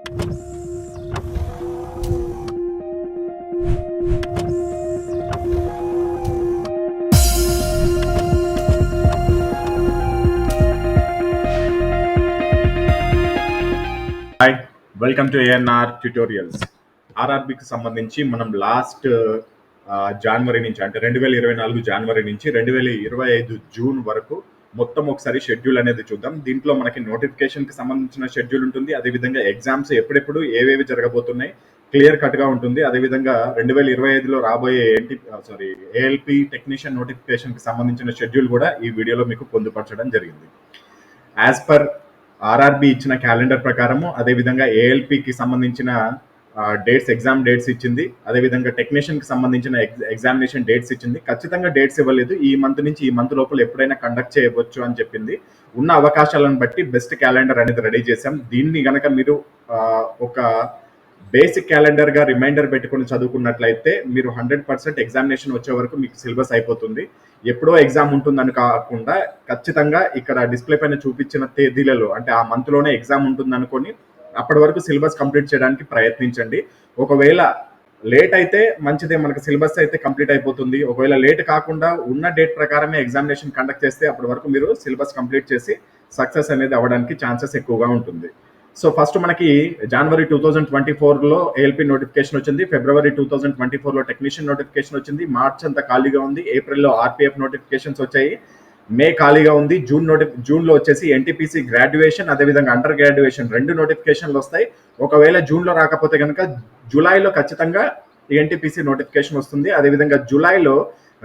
Hi welcome to ANR tutorials ఆర్ఆర్బికి సంబంధించి మనం last జనవరి uh, నుంచి అంటే రెండు వేల ఇరవై నాలుగు జనవరి నుంచి రెండు వేల ఇరవై ఐదు జూన్ వరకు మొత్తం ఒకసారి షెడ్యూల్ అనేది చూద్దాం. దీంట్లో మనకి నోటిఫికేషన్కి సంబంధించిన షెడ్యూల్ ఉంటుంది. అదేవిధంగా ఎగ్జామ్స్ ఎప్పుడెప్పుడు ఏవేవి జరగబోతున్నాయి క్లియర్ కట్గా ఉంటుంది. అదేవిధంగా రెండు వేల ఇరవై ఐదులో రాబోయే ఏంటి సారీ ఏఎల్పి టెక్నీషియన్ నోటిఫికేషన్కి సంబంధించిన షెడ్యూల్ కూడా ఈ వీడియోలో మీకు పొందుపరచడం జరిగింది. యాజ్ పర్ ఆర్ఆర్బి ఇచ్చిన క్యాలెండర్ ప్రకారము అదేవిధంగా ఏఎల్పికి సంబంధించిన డేట్స్ ఎగ్జామ్ డేట్స్ ఇచ్చింది. అదేవిధంగా టెక్నీషియన్కి సంబంధించిన ఎగ్జామినేషన్ డేట్స్ ఇచ్చింది. ఖచ్చితంగా డేట్స్ ఇవ్వలేదు. ఈ మంత్ నుంచి ఈ మంత్ లోపల ఎప్పుడైనా కండక్ట్ చేయవచ్చు అని చెప్పింది. ఉన్న అవకాశాలను బట్టి బెస్ట్ క్యాలెండర్ అనేది రెడీ చేశాం. దీన్ని గనక మీరు ఒక బేసిక్ క్యాలెండర్గా రిమైండర్ పెట్టుకుని చదువుకున్నట్లయితే మీరు హండ్రెడ్ పర్సెంట్ ఎగ్జామినేషన్ వచ్చే వరకు మీకు సిలబస్ అయిపోతుంది. ఎప్పుడో ఎగ్జామ్ ఉంటుందని కాకుండా ఖచ్చితంగా ఇక్కడ డిస్ప్లే పైన చూపించిన తేదీలలో అంటే ఆ మంత్లోనే ఎగ్జామ్ ఉంటుంది అనుకొని అప్పటి వరకు సిలబస్ కంప్లీట్ చేయడానికి ప్రయత్నించండి. ఒకవేళ లేట్ అయితే మంచిదే మనకి సిలబస్ అయితే కంప్లీట్ అయిపోతుంది. ఒకవేళ లేట్ కాకుండా ఉన్న డేట్ ప్రకారమే ఎగ్జామినేషన్ కండక్ట్ చేస్తే అప్పటి వరకు మీరు సిలబస్ కంప్లీట్ చేసి సక్సెస్ అనేది అవ్వడానికి ఛాన్సెస్ ఎక్కువగా ఉంటుంది. సో ఫస్ట్ మనకి జనవరి టూ థౌజండ్ ట్వంటీ ఫోర్లో ఏఎల్పి నోటిఫికేషన్ వచ్చింది. ఫిబ్రవరి టూ థౌజండ్ ట్వంటీ ఫోర్లో టెక్నీషియన్ నోటిఫికేషన్ వచ్చింది. మార్చ్ అంతా ఖాళీగా ఉంది. ఏప్రిల్లో ఆర్పిఎఫ్ నోటిఫికేషన్స్ వచ్చాయి. మే ఖాళీగా ఉంది. జూన్ నోటి జూన్లో వచ్చేసి ఎన్టీపీసీ గ్రాడ్యుయేషన్ అదేవిధంగా అండర్ గ్రాడ్యుయేషన్ రెండు నోటిఫికేషన్లు వస్తాయి. ఒకవేళ జూన్లో రాకపోతే కనుక జూలైలో ఖచ్చితంగా ఎన్టీపీసీ నోటిఫికేషన్ వస్తుంది. అదేవిధంగా జూలైలో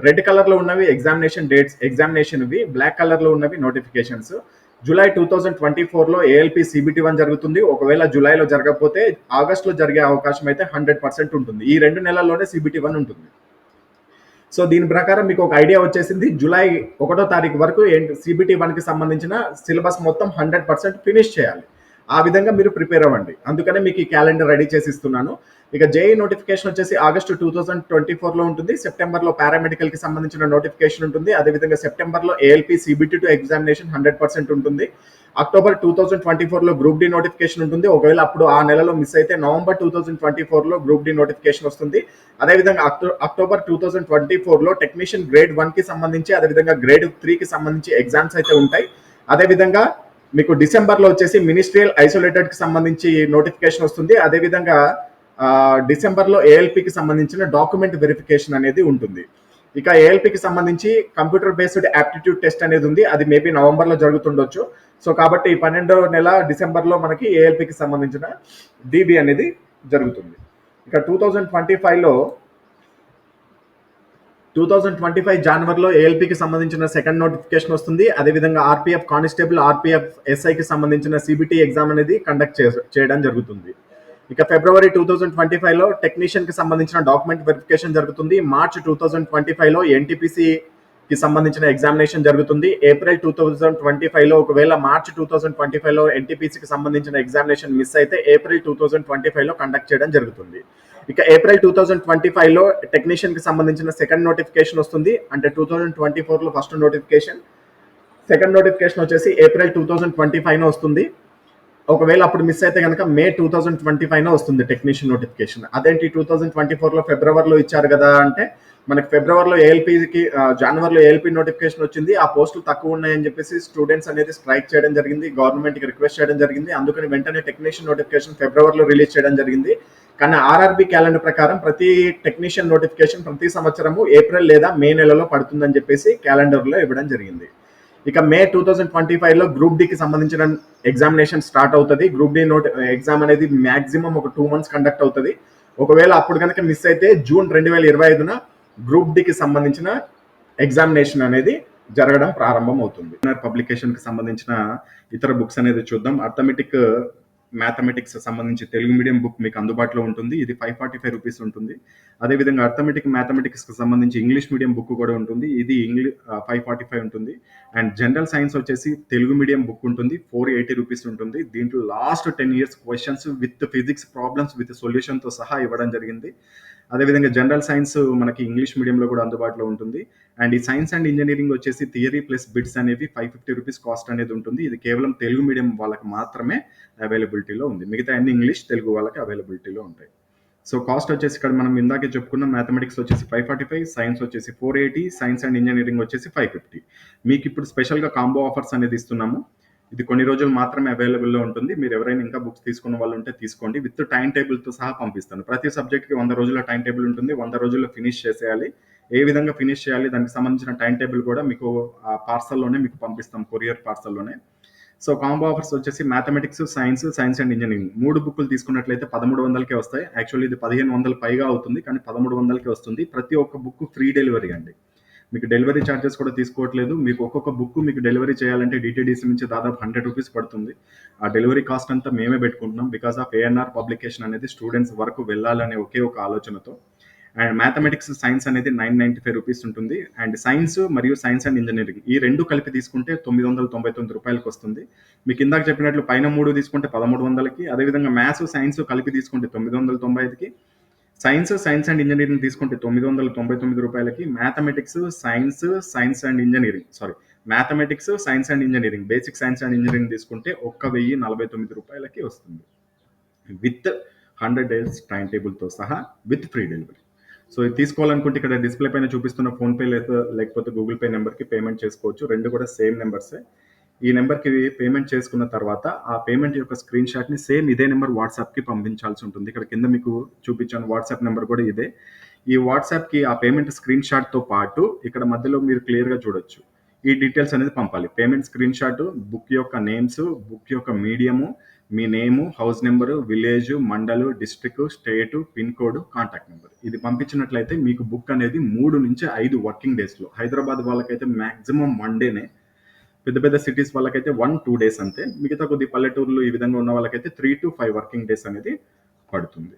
రెడ్ కలర్లో ఉన్నవి ఎగ్జామినేషన్ డేట్స్ ఎగ్జామినేషన్వి బ్లాక్ కలర్లో ఉన్నవి notifications. July two thousand twenty ఫోర్లో ఏఎల్పి సిబిటి వన్ జరుగుతుంది. ఒకవేళ జూలైలో జరగకపోతే ఆగస్టులో జరిగే అవకాశం అయితే హండ్రెడ్ పర్సెంట్ ఉంటుంది. ఈ రెండు నెలల్లోనే సిబిటి వన్ ఉంటుంది. సో దీని ప్రకారం మీకు ఒక ఐడియా వచ్చేసింది. జూలై ఒకటో తారీఖు వరకు సిబిటి వన్కి సంబంధించిన సిలబస్ మొత్తం హండ్రెడ్ పర్సెంట్ ఫినిష్ చేయాలి. ఆ విధంగా మీరు ప్రిపేర్ అవ్వండి. అందుకనే మీకు ఈ క్యాలెండర్ రెడీ చేసి ఇస్తున్నాను. ఇక జేఈ నోటిఫికేషన్ వచ్చేసి ఆగస్టు టూ థౌసండ్ ట్వంటీ ఫోర్లో ఉంటుంది. సెప్టెంబర్లో పారామెడికల్కి సంబంధించిన నోటిఫికేషన్ ఉంటుంది. అదేవిధంగా సెప్టెంబర్లో ALP CBT two examination hundred percent ఉంటుంది. అక్టోబర్ టూ థౌసండ్ ట్వంటీ ఫోర్లో గ్రూప్ డి నోటిఫికేషన్ ఉంటుంది. ఒకవేళ అప్పుడు ఆ నెలలో మిస్ అయితే నవంబర్ టూ థౌసండ్ ట్వంటీ ఫోర్లో గ్రూప్ డి నోటిఫికేషన్ వస్తుంది. అదేవిధంగా అక్టో అక్టోబర్ టూ థౌసండ్ ట్వంటీ ఫోర్లో టెక్నీషియన్ గ్రేడ్ వన్కి సంబంధించి అదేవిధంగా గ్రేడ్ త్రీకి సంబంధించి ఎగ్జామ్స్ అయితే ఉంటాయి. అదేవిధంగా మీకు డిసెంబర్లో వచ్చేసి మినిస్ట్రియల్ ఐసోలేటెడ్కి సంబంధించి నోటిఫికేషన్ వస్తుంది. అదేవిధంగా డిసెంబర్లో ఏఎల్పికి సంబంధించిన డాక్యుమెంట్ వెరిఫికేషన్ అనేది ఉంటుంది. ఇక ఏఎల్పికి సంబంధించి కంప్యూటర్ బేస్డ్ యాప్టిట్యూడ్ టెస్ట్ అనేది ఉంది. అది మేబీ నవంబర్లో జరుగుతుండొచ్చు. సో కాబట్టి ఈ పన్నెండో నెల డిసెంబర్లో మనకి ఏఎల్పికి సంబంధించిన డిబి అనేది జరుగుతుంది. ఇక టూ థౌజండ్ ట్వంటీ ఫైవ్లో టూ థౌజండ్ ట్వంటీ ఫైవ్ జనవరిలో ఏఎల్పికి సంబంధించిన సెకండ్ నోటిఫికేషన్ వస్తుంది. అదేవిధంగా ఆర్పిఎఫ్ కానిస్టేబుల్ ఆర్పిఎఫ్ ఎస్ఐకి సంబంధించిన సిబిటి ఎగ్జామ్ అనేది కండక్ట్ చేయడం జరుగుతుంది. ఇక ఫిబ్రవరి టూ థౌజండ్ ట్వంటీ ఫైవ్లో టెక్నీషియన్కి సంబంధించిన డాక్యుమెంట్ వెరిఫికేషన్ జరుగుతుంది. మార్చ్ టూ థౌజండ్ ట్వంటీ ఫైవ్లో ఎన్టీపీసీకి సంబంధించిన ఎగ్జామినేషన్ జరుగుతుంది. ఏప్రిల్ టూ థౌజండ్ ట్వంటీ ఫైవ్లో ఒకవేళ మార్చ్ టూ థౌజండ్ ట్వంటీ ఫైవ్లో ఎన్టీపీసీకి సంబంధించిన ఎగ్జామినేషన్ మిస్ అయితే ఏప్రిల్ టూ థౌజండ్ ట్వంటీ ఫైవ్లో కండక్ట్ చేయడం జరుగుతుంది. ఇక ఏప్రిల్ టూ థౌజండ్ ట్వంటీ ఫైవ్లో టెక్నీషియన్కి సంబంధించిన సెకండ్ నోటిఫికేషన్ వస్తుంది. అంటే టూ థౌజండ్ ట్వంటీ ఫోర్లో ఫస్ట్ నోటిఫికేషన్. సెకండ్ నోటిఫికేషన్ వచ్చేసి ఏప్రిల్ టూ థౌజండ్ ట్వంటీ ఫైవ్న వస్తుంది. ఒకవేళ అప్పుడు మిస్ అయితే కనుక May two thousand twenty five వస్తుంది టెక్నీషియన్ నోటిఫికేషన్ అదేంటి టూ థౌజండ్ ట్వంటీ ఫోర్లో ఫిబ్రవరిలో ఇచ్చారు కదా అంటే మనకి ఫిబ్రవరిలో ఏఎల్పీకి జనవరిలో ఏఎల్పీ నోటిఫికేషన్ వచ్చింది. ఆ పోస్టులు తక్కువ ఉన్నాయని చెప్పేసి స్టూడెంట్స్ అనేది స్ట్రైక్ చేయడం జరిగింది. గవర్నమెంట్కి రిక్వెస్ట్ చేయడం జరిగింది. అందుకని వెంటనే టెక్నీషియన్ నోటిఫికేషన్ ఫిబ్రవరిలో రిలీజ్ చేయడం జరిగింది. కానీ ఆర్ఆర్బి క్యాలెండర్ ప్రకారం ప్రతి టెక్నీషియన్ నోటిఫికేషన్ ప్రతి సంవత్సరము ఏప్రిల్ లేదా మే నెలలో పడుతుందని చెప్పేసి క్యాలెండర్లో ఇవ్వడం జరిగింది. ఇక మే టూ థౌజండ్ ట్వంటీ ఫైవ్లో గ్రూప్ డికి సంబంధించిన ఎగ్జామినేషన్ స్టార్ట్ అవుతుంది. గ్రూప్ డి నోట్ ఎగ్జామ్ అనేది మ్యాక్సిమం ఒక టూ మంత్స్ కండక్ట్ అవుతుంది. ఒకవేళ అప్పుడు కనుక మిస్ అయితే జూన్ రెండు వేల ఇరవై ఐదున గ్రూప్ డికి సంబంధించిన ఎగ్జామినేషన్ అనేది జరగడం ప్రారంభం అవుతుంది పబ్లికేషన్కి సంబంధించిన ఇతర బుక్స్ అనేది చూద్దాం. అర్థమెటిక్ మ్యాథమెటిక్స్ సంబంధించి తెలుగు మీడియం బుక్ మీకు అందుబాటులో ఉంటుంది. ఇది ఫైవ్ ఫార్టీ ఫైవ్ రూపీస్ ఉంటుంది. అదేవిధంగా అర్థమెటిక్ మ్యాథమెటిక్స్కి సంబంధించి ఇంగ్లీష్ మీడియం బుక్ కూడా ఉంటుంది. ఇది ఇంగ్లీష్ ఫైవ్ ఫార్టీ ఫైవ్ ఉంటుంది. అండ్ జనరల్ సైన్స్ వచ్చేసి తెలుగు మీడియం బుక్ ఉంటుంది. ఫోర్ ఎయిటీ రూపీస్ ఉంటుంది. దీంట్లో last ten years questions with physics problems with సొల్యూషన్తో సహా ఇవ్వడం జరిగింది. అదేవిధంగా జనరల్ సైన్స్ మనకి ఇంగ్లీష్ మీడియంలో కూడా అందుబాటులో ఉంటుంది. అండ్ ఈ సైన్స్ అండ్ ఇంజనీరింగ్ వచ్చేసి థియరీ ప్లస్ బిట్స్ అనేవి ఫైవ్ ఫిఫ్టీ రూపీస్ కాస్ట్ అనేది ఉంటుంది. ఇది కేవలం తెలుగు మీడియం వాళ్ళకి మాత్రమే అవైలబిలిటీలో ఉంది. మిగతా అన్ని ఇంగ్లీష్ తెలుగు వాళ్ళకి అవైలబిలిటీలో ఉంటాయి. సో కాస్ట్ వచ్చేసి ఇక్కడ మనం ఇందాకే చెప్పుకున్న మ్యాథమెటిక్స్ వచ్చేసి ఫైవ్ ఫార్టీ ఫైవ్ సైన్స్ వచ్చేసి four eighty science and engineering వచ్చేసి ఫైవ్ ఫిఫ్టీ. మీకు ఇప్పుడు స్పెషల్గా కాంబో ఆఫర్స్ అనేది ఇస్తున్నాము. ఇది కొన్ని రోజులు మాత్రమే అవైలబుల్లో ఉంటుంది. మీరు ఎవరైనా ఇంకా బుక్స్ తీసుకున్న వాళ్ళు ఉంటే తీసుకోండి. విత్ టైం టేబుల్తో సహా పంపిస్తాను. ప్రతి సబ్జెక్ట్కి వంద రోజుల టైం టేబుల్ ఉంటుంది. వంద రోజుల్లో ఫినిష్ చేసేయాలి. ఏ విధంగా ఫినిష్ చేయాలి దానికి సంబంధించిన టైం టేబుల్ కూడా మీకు ఆ పార్సల్లోనే మీకు పంపిస్తాం. కొరియర్ పార్సల్లోనే సో కాంబో ఆఫర్స్ వచ్చేసి mathematics science science and engineering. మూడు బుక్కులు తీసుకున్నట్లయితే పదమూడు వందలకే వస్తాయి. యాక్చువల్లీ ఇది పదిహేను వందలు పైగా అవుతుంది. కానీ పదమూడు వందలకే వస్తుంది. ప్రతి ఒక్క బుక్ ఫ్రీ డెలివరీ అండి. మీకు డెలివరీ ఛార్జెస్ కూడా తీసుకోవట్లేదు. మీకు ఒక్కొక్క బుక్ మీకు డెలివరీ చేయాలంటే డిటీడీసీ నుంచి దాదాపు హండ్రెడ్ రూపీస్ పడుతుంది. ఆ డెలివరీ కాస్ట్ అంతా మేమే పెట్టుకుంటున్నాం బికాస్ ఆఫ్ ఏఎన్ఆర్ పబ్లికేషన్ అనేది స్టూడెంట్స్ వరకు వెళ్ళాలనే ఒకే ఒక ఆలోచనతో. అండ్ మ్యాథమెటిక్స్ సైన్స్ అనేది నైన్ నైంటీ ఫైవ్ రూపీస్ ఉంటుంది. అండ్ సైన్స్ మరియు సైన్స్ అండ్ ఇంజనీరింగ్ ఈ రెండు కలిపి తీసుకుంటే తొమ్మిది వందల తొంభై తొమ్మిది రూపాయలకు వస్తుంది. మీకు ఇందాక చెప్పినట్లు పైన మూడు తీసుకుంటే పదమూడు వందలకి అదేవిధంగా మ్యాథ్స్ సైన్స్ కలిపి తీసుకుంటే తొమ్మిది వందల తొంభై ఐదుకి సైన్స్ సైన్స్ అండ్ ఇంజనీరింగ్ తీసుకుంటే తొమ్మిది వందల తొంభై తొమ్మిది రూపాయలకి mathematics science science and engineering sorry mathematics science and engineering basic science and engineering తీసుకుంటే ఒక్క వెయ్యి నలభై తొమ్మిది రూపాయలకి వస్తుంది. విత్ హండ్రెడ్ డేస్ టైం టేబుల్తో సహా విత్ ఫ్రీ డెలివరీ సో ఇది తీసుకోవాలనుకుంటే ఇక్కడ డిస్ప్లే పైన చూపిస్తున్న ఫోన్పే లేదా లేకపోతే గూగుల్ పే నెంబర్కి పేమెంట్ చేసుకోవచ్చు. రెండు కూడా సేమ్ నెంబర్సే ఈ నెంబర్కి పేమెంట్ చేసుకున్న తర్వాత ఆ పేమెంట్ యొక్క స్క్రీన్ షాట్ని సేమ్ ఇదే నెంబర్ వాట్సాప్కి పంపించాల్సి ఉంటుంది. ఇక్కడ కింద మీకు చూపించాను వాట్సాప్ నెంబర్ కూడా ఇదే. ఈ వాట్సాప్కి ఆ పేమెంట్ స్క్రీన్ షాట్తో పాటు ఇక్కడ మధ్యలో మీరు క్లియర్గా చూడొచ్చు. ఈ డీటెయిల్స్ అనేది పంపాలి. పేమెంట్ స్క్రీన్ షాట్ బుక్ యొక్క నేమ్స్ బుక్ యొక్క మీడియము మీ name house number village mandal district state pin code contact number. ఇది పంపించినట్లయితే మీకు బుక్ అనేది మూడు నుంచి ఐదు వర్కింగ్ డేస్లో హైదరాబాద్ వాళ్ళకైతే మ్యాక్సిమం వన్ డేనే పెద్ద పెద్ద సిటీస్ వాళ్ళకైతే వన్ టూ డేస్ అంతే. మిగతా కొద్ది పల్లెటూర్లు ఈ విధంగా ఉన్న వాళ్ళకైతే three to five working days అనేది పడుతుంది.